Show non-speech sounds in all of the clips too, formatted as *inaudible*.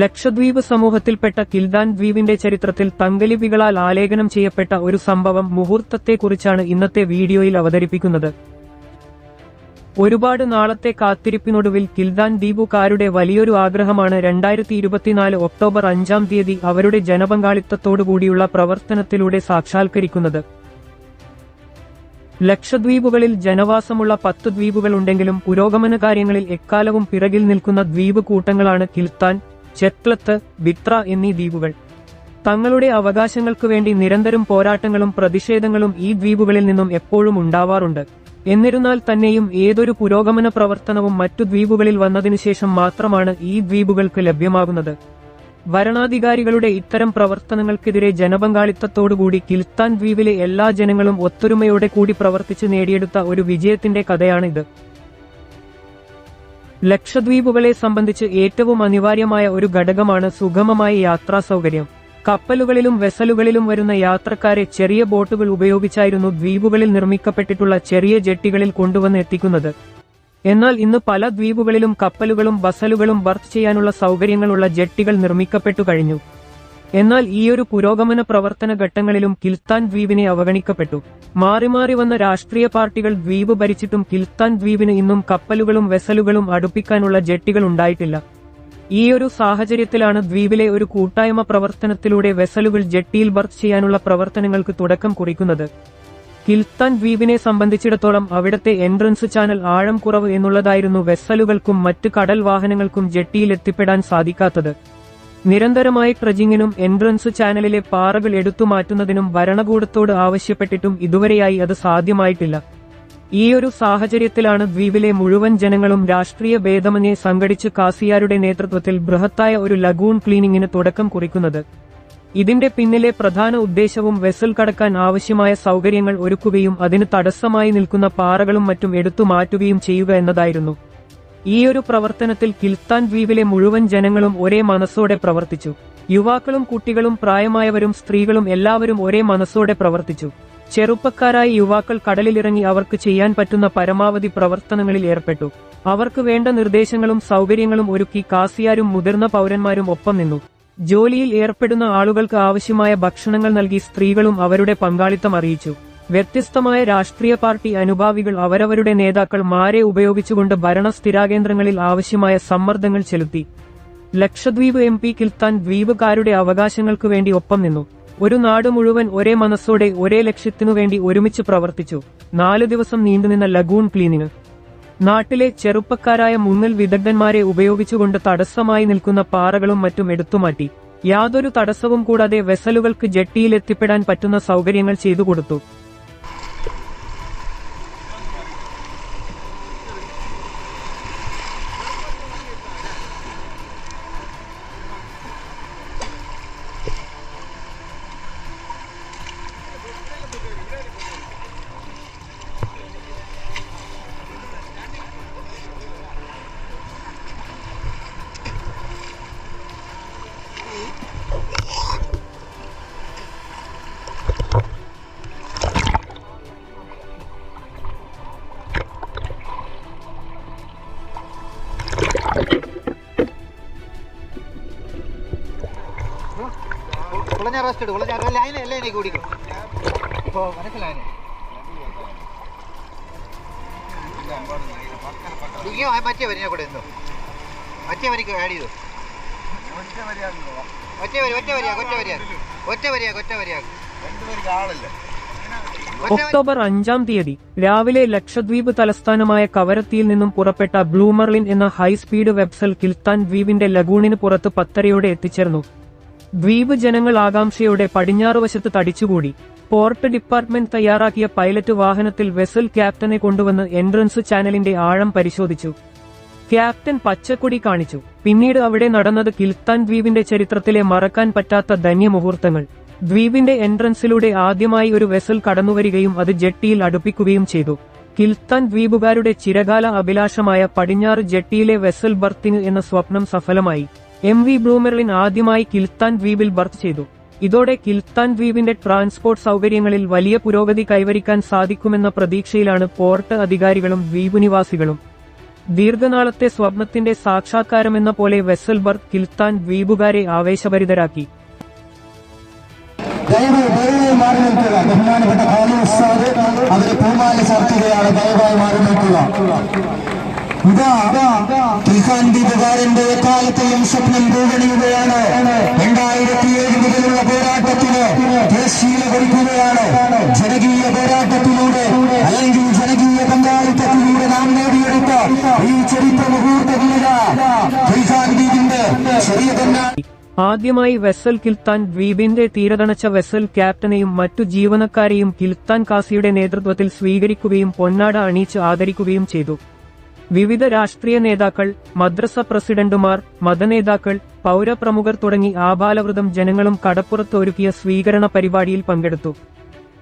ലക്ഷദ്വീപ് സമൂഹത്തിൽപ്പെട്ട കിൽദാൻ ദ്വീപിന്റെ ചരിത്രത്തിൽ തങ്കലിപികളാൽ ആലേഖനം ചെയ്യപ്പെട്ട ഒരു സംഭവം മുഹൂർത്തത്തെക്കുറിച്ചാണ് ഇന്നത്തെ വീഡിയോയിൽ അവതരിപ്പിക്കുന്നത്. ഒരുപാട് നാളത്തെ കാത്തിരിപ്പിനൊടുവിൽ കിൽദാൻ ദ്വീപുകാരുടെ വലിയൊരു ആഗ്രഹമാണ് രണ്ടായിരത്തി ഇരുപത്തിനാല് ഒക്ടോബർ അഞ്ചാം തീയതി അവരുടെ ജനപങ്കാളിത്തത്തോടുകൂടിയുള്ള പ്രവർത്തനത്തിലൂടെ സാക്ഷാത്കരിക്കുന്നത്. ലക്ഷദ്വീപുകളിൽ ജനവാസമുള്ള പത്ത് ദ്വീപുകളുണ്ടെങ്കിലും പുരോഗമന കാര്യങ്ങളിൽ എക്കാലവും പിറകിൽ നിൽക്കുന്ന ദ്വീപ് കൂട്ടങ്ങളാണ് കിൽത്താൻ ചെത്ലത്ത് ബിത്ര എന്നീ ദ്വീപുകൾ. തങ്ങളുടെ അവകാശങ്ങൾക്കു വേണ്ടി നിരന്തരം പോരാട്ടങ്ങളും പ്രതിഷേധങ്ങളും ഈ ദ്വീപുകളിൽ നിന്നും എപ്പോഴും ഉണ്ടാവാറുണ്ട്. എന്നിരുന്നാൽ തന്നെയും ഏതൊരു പുരോഗമന പ്രവർത്തനവും മറ്റു ദ്വീപുകളിൽ വന്നതിനുശേഷം മാത്രമാണ് ഈ ദ്വീപുകൾക്ക് ലഭ്യമാകുന്നത്. ഭരണാധികാരികളുടെ ഇത്തരം പ്രവർത്തനങ്ങൾക്കെതിരെ ജനപങ്കാളിത്തത്തോടുകൂടി കിൽത്താൻ ദ്വീപിലെ എല്ലാ ജനങ്ങളും ഒത്തൊരുമയോടെ കൂടി പ്രവർത്തിച്ച് നേടിയെടുത്ത ഒരു വിജയത്തിന്റെ കഥയാണിത്. ലക്ഷദ്വീപുകളെ സംബന്ധിച്ച് ഏറ്റവും അനിവാര്യമായ ഒരു ഘടകമാണ് സുഗമമായ യാത്രാ സൗകര്യം. കപ്പലുകളിലും വെസലുകളിലും വരുന്ന യാത്രക്കാരെ ചെറിയ ബോട്ടുകൾ ഉപയോഗിച്ചായിരുന്നു ദ്വീപുകളിൽ നിർമ്മിക്കപ്പെട്ടിട്ടുള്ള ചെറിയ ജെട്ടികളിൽ കൊണ്ടുവന്ന് എത്തിക്കുന്നത്. എന്നാൽ ഇന്ന് പല ദ്വീപുകളിലും കപ്പലുകളും ബസലുകളും ബർത്ത് ചെയ്യാനുള്ള സൗകര്യങ്ങളുള്ള ജെട്ടികൾ നിർമ്മിക്കപ്പെട്ടു കഴിഞ്ഞു. എന്നാൽ ഈയൊരു പുരോഗമന പ്രവർത്തന ഘട്ടങ്ങളിലും കിൽത്താൻ ദ്വീപിനെ അവഗണിക്കപ്പെട്ടു. മാറി മാറി വന്ന രാഷ്ട്രീയ പാർട്ടികൾ ദ്വീപ് ഭരിച്ചിട്ടും കിൽത്താൻ ദ്വീപിന് ഇന്നും കപ്പലുകളും വെസലുകളും അടുപ്പിക്കാനുള്ള ജെട്ടികൾ ഉണ്ടായിട്ടില്ല. ഈയൊരു സാഹചര്യത്തിലാണ് ദ്വീപിലെ ഒരു കൂട്ടായ്മ പ്രവർത്തനത്തിലൂടെ വെസലുകൾ ജെട്ടിയിൽ ബർത്ത് ചെയ്യാനുള്ള പ്രവർത്തനങ്ങൾക്ക് തുടക്കം കുറിക്കുന്നത്. കിൽത്താൻ ദ്വീപിനെ സംബന്ധിച്ചിടത്തോളം അവിടത്തെ എൻട്രൻസ് ചാനൽ ആഴം കുറവ് എന്നുള്ളതായിരുന്നു വെസലുകൾക്കും മറ്റ് കടൽ വാഹനങ്ങൾക്കും ജെട്ടിയിൽ എത്തിപ്പെടാൻ സാധിക്കാത്തത്. നിരന്തരമായി ട്രജിങ്ങിനും എൻട്രൻസ് ചാനലിലെ പാറകൾ എടുത്തു മാറ്റുന്നതിനും ഭരണകൂടത്തോട് ആവശ്യപ്പെട്ടിട്ടും ഇതുവരെയായി അത് സാധ്യമായിട്ടില്ല. ഈയൊരു സാഹചര്യത്തിലാണ് ദ്വീപിലെ മുഴുവൻ ജനങ്ങളും രാഷ്ട്രീയ ഭേദമനെ സംഘടിച്ച് കാസിയാരുടെ നേതൃത്വത്തിൽ ബൃഹത്തായ ഒരു ലഗൂൺ ക്ലീനിങ്ങിന് തുടക്കം കുറിക്കുന്നത്. ഇതിന്റെ പിന്നിലെ പ്രധാന ഉദ്ദേശവും വെസൽ കടക്കാൻ ആവശ്യമായ സൗകര്യങ്ങൾ ഒരുക്കുകയും അതിന് തടസ്സമായി നിൽക്കുന്ന പാറകളും മറ്റും എടുത്തു മാറ്റുകയും ചെയ്യുക എന്നതായിരുന്നു. ഈയൊരു പ്രവർത്തനത്തിൽ കിൽത്താൻ ദ്വീപിലെ മുഴുവൻ ജനങ്ങളും ഒരേ മനസ്സോടെ പ്രവർത്തിച്ചു. യുവാക്കളും കുട്ടികളും പ്രായമായവരും സ്ത്രീകളും എല്ലാവരും ഒരേ മനസ്സോടെ പ്രവർത്തിച്ചു. ചെറുപ്പക്കാരായ യുവാക്കൾ കടലിലിറങ്ങി അവർക്ക് ചെയ്യാൻ പറ്റുന്ന പരമാവധി പ്രവർത്തനങ്ങളിൽ ഏർപ്പെട്ടു. അവർക്ക് വേണ്ട നിർദ്ദേശങ്ങളും സൗകര്യങ്ങളും ഒരുക്കി കാസിയാരും മുതിർന്ന പൗരന്മാരും ഒപ്പം നിന്നു. ജോലിയിൽ ഏർപ്പെടുന്ന ആളുകൾക്ക് ആവശ്യമായ ഭക്ഷണങ്ങൾ നൽകി സ്ത്രീകളും അവരുടെ പങ്കാളിത്തം അറിയിച്ചു. വ്യത്യസ്തമായ രാഷ്ട്രീയ പാർട്ടി അനുഭാവികൾ അവരവരുടെ നേതാക്കൾ മാരെ ഉപയോഗിച്ചുകൊണ്ട് ഭരണ സ്ഥിരാകേന്ദ്രങ്ങളിൽ ആവശ്യമായ സമ്മർദ്ദങ്ങൾ ചെലുത്തി. ലക്ഷദ്വീപ് എം പി കിൽത്താൻ ദ്വീപുകാരുടെ അവകാശങ്ങൾക്കു വേണ്ടി ഒപ്പം നിന്നു. ഒരു നാട് മുഴുവൻ ഒരേ മനസ്സോടെ ഒരേ ലക്ഷ്യത്തിനു വേണ്ടി ഒരുമിച്ച് പ്രവർത്തിച്ചു. നാലു ദിവസം നീണ്ടുനിന്ന ലഗൂൺ ക്ലീനിങ്. നാട്ടിലെ ചെറുപ്പക്കാരായ മുങ്ങൽ വിദഗ്ധന്മാരെ ഉപയോഗിച്ചുകൊണ്ട് തടസ്സമായി നിൽക്കുന്ന പാറകളും മറ്റും എടുത്തുമാറ്റി. യാതൊരു തടസ്സവും കൂടാതെ വെസലുകൾക്ക് ജെട്ടിയിൽ എത്തിപ്പെടാൻ പറ്റുന്ന സൗകര്യങ്ങൾ ചെയ്തു കൊടുത്തു. റെസ്റ്റ് എടുക്കും. കുളഞ്ഞ ലൈൻ അല്ലേ എനിക്ക് കുടിക്കും ഇപ്പോൾ മനസ്സിലായനെ ഇയ്യോ ആ മറ്റേ വരിനെ കൂടെ എന്തോ. മറ്റേ വരിക്ക് ആഡ് ചെയ്തു. ഒറ്റ വരി ഒറ്റ വരിയാ ഒറ്റ വരിയാ. ഒറ്റ വരിയാ ഒറ്റ വരിയാ. ഒക്ടോബർ അഞ്ചാം തീയതി രാവിലെ ലക്ഷദ്വീപ് തലസ്ഥാനമായ കവരത്തിയിൽ നിന്നും പുറപ്പെട്ട ബ്ലൂമർലിൻ എന്ന ഹൈസ്പീഡ് വെബ്സൽ കിൽത്താൻ ദ്വീപിന്റെ ലഗൂണിന് പുറത്ത് പത്തരയോടെ എത്തിച്ചേർന്നു. ദ്വീപ് ജനങ്ങൾ ആകാംക്ഷയോടെ പടിഞ്ഞാറുവശത്ത് തടിച്ചുകൂടി. പോർട്ട് ഡിപ്പാർട്ട്മെന്റ് തയ്യാറാക്കിയ പൈലറ്റ് വാഹനത്തിൽ വെസൽ ക്യാപ്റ്റനെ കൊണ്ടുവന്ന് എൻട്രൻസ് ചാനലിന്റെ ആഴം പരിശോധിച്ചു. ക്യാപ്റ്റൻ പച്ചക്കൊടി കാണിച്ചു. പിന്നീട് അവിടെ നടന്നത് കിൽത്താൻ ദ്വീപിന്റെ ചരിത്രത്തിലെ മറക്കാൻ പറ്റാത്ത ധന്യമുഹൂർത്തങ്ങൾ. ദ്വീപിന്റെ എൻട്രൻസിലൂടെ ആദ്യമായി ഒരു വെസൽ കടന്നുവരികയും അത് ജെട്ടിയിൽ അടുപ്പിക്കുകയും ചെയ്തു. കിൽത്താൻ ദ്വീപുകാരുടെ ചിരകാല അഭിലാഷമായ പടിഞ്ഞാറ് ജെട്ടിയിലെ വെസൽ ബർത്തിങ് എന്ന സ്വപ്നം സഫലമായി. എം വി ബ്ലൂമെർലിൻ ആദ്യമായി കിൽത്താൻ ദ്വീപിൽ ബർത്ത് ചെയ്തു. ഇതോടെ കിൽത്താൻ ദ്വീപിന്റെ ട്രാൻസ്പോർട്ട് സൗകര്യങ്ങളിൽ വലിയ പുരോഗതി കൈവരിക്കാൻ സാധിക്കുമെന്ന പ്രതീക്ഷയിലാണ് പോർട്ട് അധികാരികളും ദ്വീപുനിവാസികളും. ദീർഘനാളത്തെ സ്വപ്നത്തിന്റെ സാക്ഷാത്കാരമെന്ന പോലെ വെസൽ ബർത്ത് കിൽത്താൻ ദ്വീപുകാരെ ആവേശഭരിതരാക്കി. ബഹുമാനപ്പെട്ട ദയവായി മാറി നിൽക്കുക. ഇതാ തുൽഖാൻ ദീപകാരന്റെ എക്കാലത്തെയും സ്വപ്നം പൂവണിയുകയാണ്. രണ്ടായിരത്തി ഏഴ് മുതലുള്ള പോരാട്ടത്തിന് തിരശ്ശീല കൊടുക്കുകയാണ് ജനകീയ പോരാട്ടത്തിലൂടെ അല്ലെങ്കിൽ ജനകീയ പങ്കാളിത്തത്തിലൂടെ നാം നേടിയെടുത്ത ഈ ചരിത്ര മുഹൂർത്തങ്ങളില ദ്വീപിന്റെ ചെറിയ ആദ്യമായി വെസൽ കിൽത്താൻ ദ്വീപിന്റെ തീരതണച്ച വെസൽ ക്യാപ്റ്റനെയും മറ്റു ജീവനക്കാരെയും കിൽത്താൻ കാസിയുടെ നേതൃത്വത്തിൽ സ്വീകരിക്കുകയും പൊന്നാട അണിയിച്ച് ആദരിക്കുകയും ചെയ്തു. വിവിധ രാഷ്ട്രീയ നേതാക്കൾ മദ്രസ പ്രസിഡന്റുമാർ മതനേതാക്കൾ പൗരപ്രമുഖർ തുടങ്ങി ആബാലവൃതം ജനങ്ങളും കടപ്പുറത്ത് ഒരുക്കിയ സ്വീകരണ പരിപാടിയിൽ പങ്കെടുത്തു.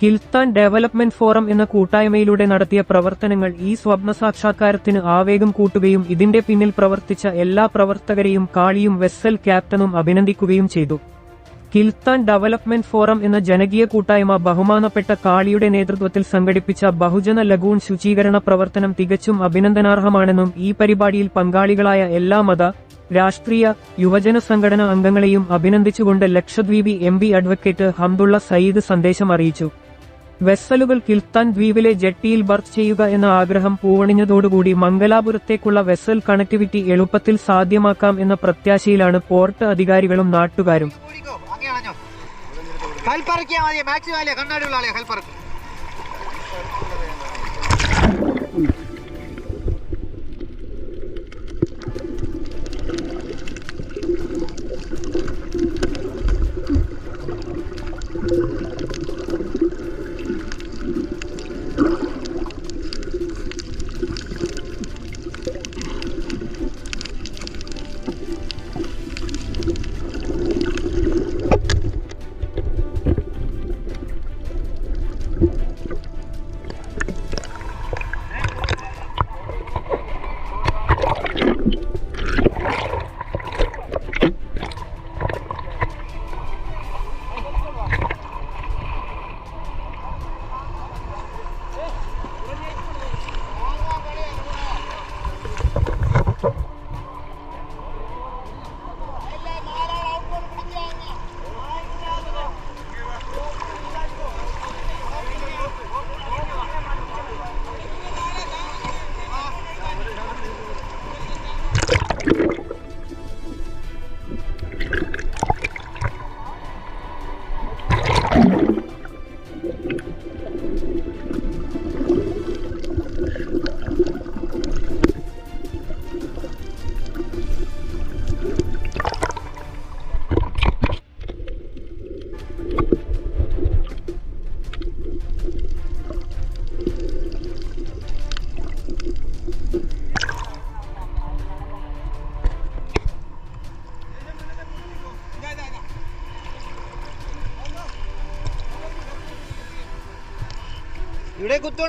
കിൽത്താൻ ഡെവലപ്മെന്റ് ഫോറം എന്ന കൂട്ടായ്മയിലൂടെ നടത്തിയ പ്രവർത്തനങ്ങൾ ഈ സ്വപ്ന സാക്ഷാത്കാരത്തിന് ആവേഗം കൂട്ടുകയും ഇതിന്റെ പിന്നിൽ പ്രവർത്തിച്ച എല്ലാ പ്രവർത്തകരെയും കാളിയും വെസ്സൽ ക്യാപ്റ്റനും അഭിനന്ദിക്കുകയും ചെയ്തു. കിൽത്താൻ ഡെവലപ്മെന്റ് ഫോറം എന്ന ജനകീയ കൂട്ടായ്മ ബഹുമാനപ്പെട്ട കാളിയുടെ നേതൃത്വത്തിൽ സംഘടിപ്പിച്ച ബഹുജന ലഗൂൺ ശുചീകരണ പ്രവർത്തനം തികച്ചും അഭിനന്ദനാർഹമാണെന്നും ഈ പരിപാടിയിൽ പങ്കാളികളായ എല്ലാ മത രാഷ്ട്രീയ യുവജന സംഘടന അംഗങ്ങളെയും അഭിനന്ദിച്ചുകൊണ്ട് ലക്ഷദ്വീപി M P advocate Hamdullah Sayeed സന്ദേശം അറിയിച്ചു. വെസ്സലുകൾ കിൽത്താൻ ദ്വീപിലെ ജെട്ടിയിൽ ബർത്ത് ചെയ്യുക എന്ന ആഗ്രഹം പൂവണിഞ്ഞതോടുകൂടി മംഗലാപുരത്തേക്കുള്ള വെസൽ കണക്ടിവിറ്റി എളുപ്പത്തിൽ സാധ്യമാക്കാം എന്ന പ്രത്യാശയിലാണ് പോർട്ട് അധികാരികളും നാട്ടുകാരും. അണഞ്ഞോ കൽപ്പറക്കിയാ മതി. മാക്സിമം അല്ലേ കണ്ണാടിയുള്ള ആളെ കൽപ്പറക്ക്.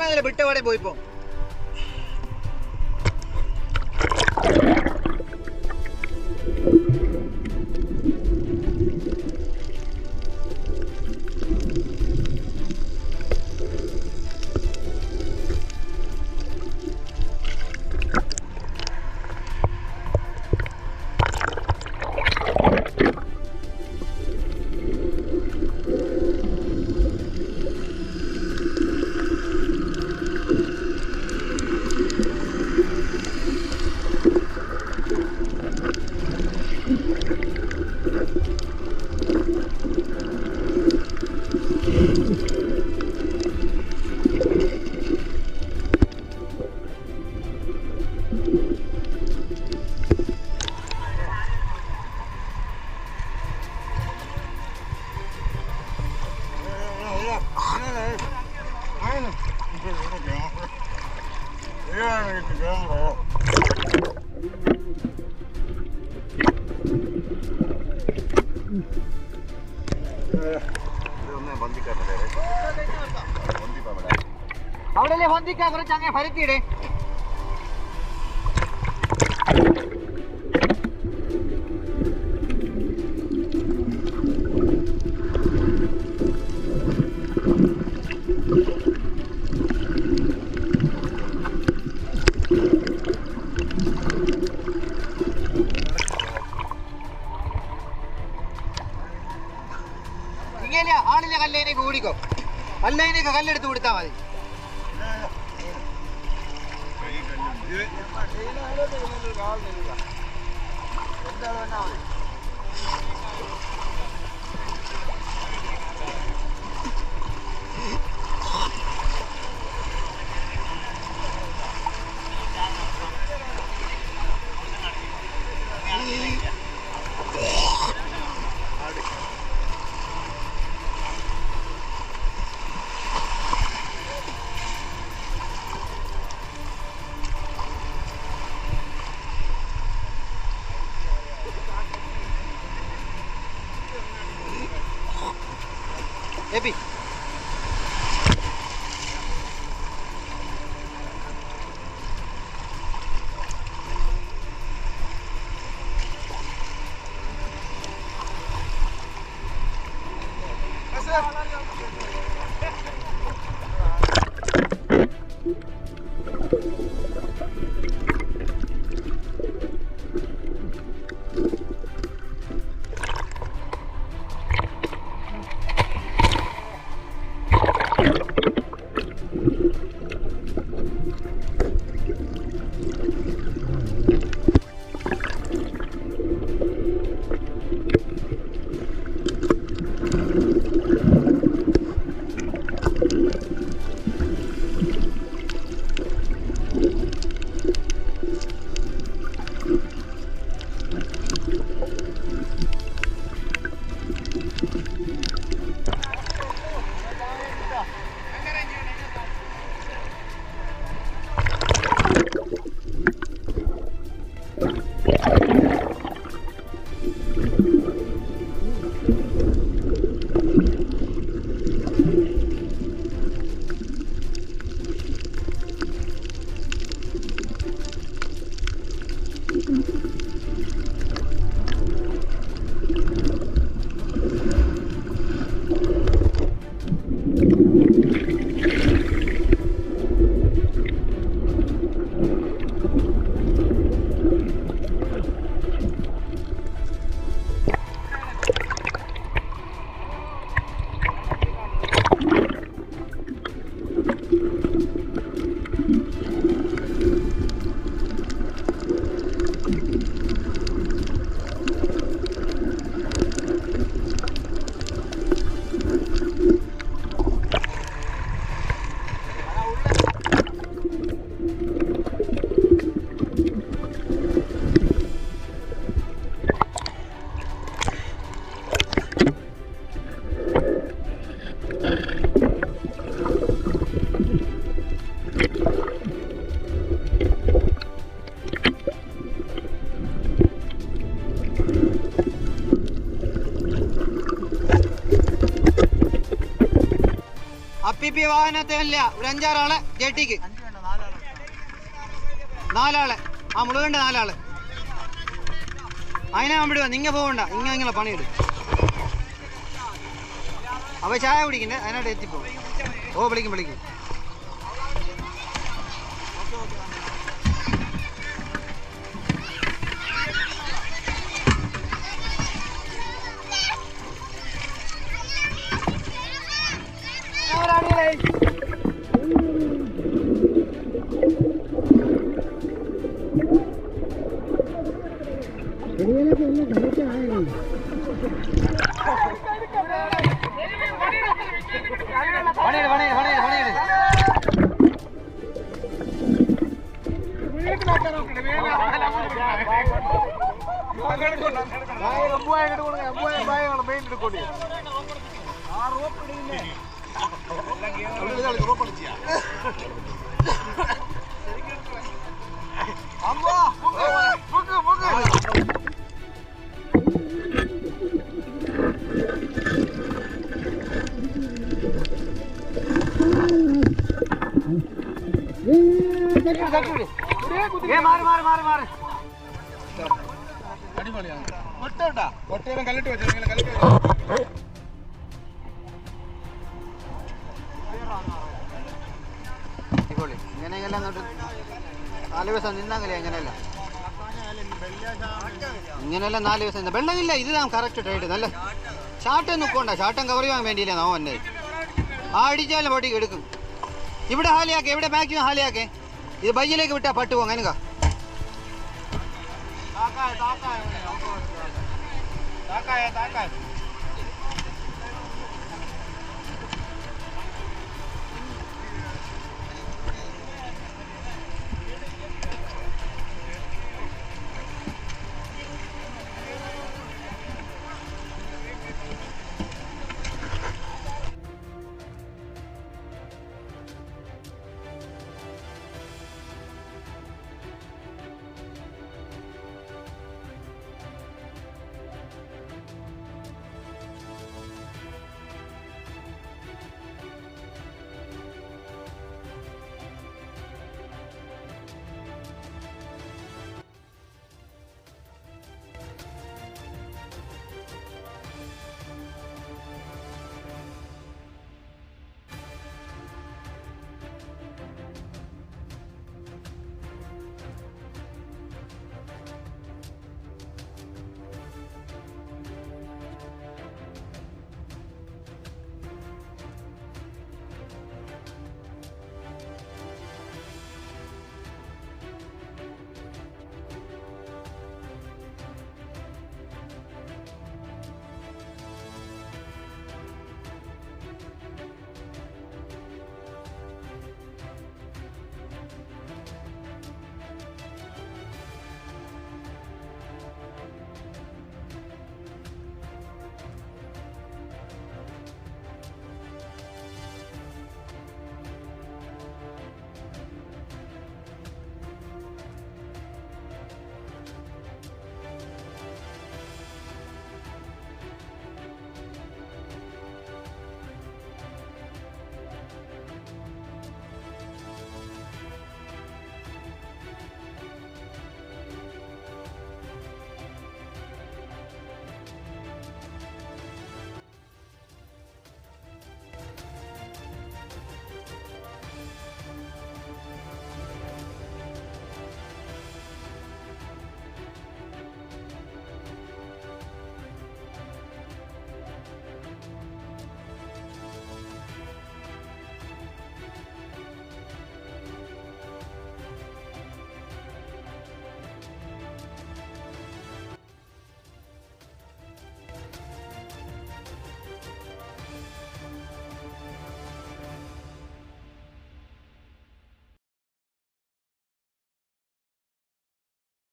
ഇവിടെ വിട്ടവിടെ പോയിപ്പോ. അവിടെയല്ലേ പൊന്തിക്കാൻ കുറച്ച് അങ്ങനെ പരത്തിയിടേ കൂടിക്കോ. അല്ല ഇതിനൊക്കെ കല്ലെടുത്ത് കൊടുത്താൽ മതി? Ebi. വാഹനത്തില്ല ഒരു അഞ്ചാറാളെ ജെട്ടിക്ക്. നാലാളെ. ആ മുഴുവന്റെ നാലാൾ. അതിനാ വിടുക നിങ്ങ പോകണ്ട ഇങ്ങ നിങ്ങളെ പണിയിടും. അവ ചായ കുടിക്കണ്ടേ? അതിനായിട്ട് എത്തിപ്പോ ഓ വിളിക്കും വിളിക്കും. *laughs* പണിയിട് പണിയിട് പണിയിട് പണിയിട് ഏ മാറി മാറി മാറി മാറി. അടിപൊളി. ഇങ്ങനെയെല്ലാം അങ്ങോട്ട് നാല് ദിവസം നിന്നെങ്കിലേ എങ്ങനെയല്ല ഇങ്ങനെയല്ല. നാല് ദിവസം വെള്ളമില്ല ഇത് നാം കറക്റ്റ് ട്രേഡ് നല്ല ഷാർട്ട് നിൽക്കണ്ട ചാട്ടം കവർ ചെയ്യാൻ വേണ്ടിയില്ല നാം വന്നത് ആ അടിച്ചാലും പൊടി എടുക്കും. ഇവിടെ ഹാലിയാക്കെ ഇവിടെ മാക്സിമം ഹാലിയാക്കെ இது பையிலேக்கு விட்டா பட்டுவோங்க என்னங்க? தாக்காய் தாக்காய். தாக்காய் தாக்காய்.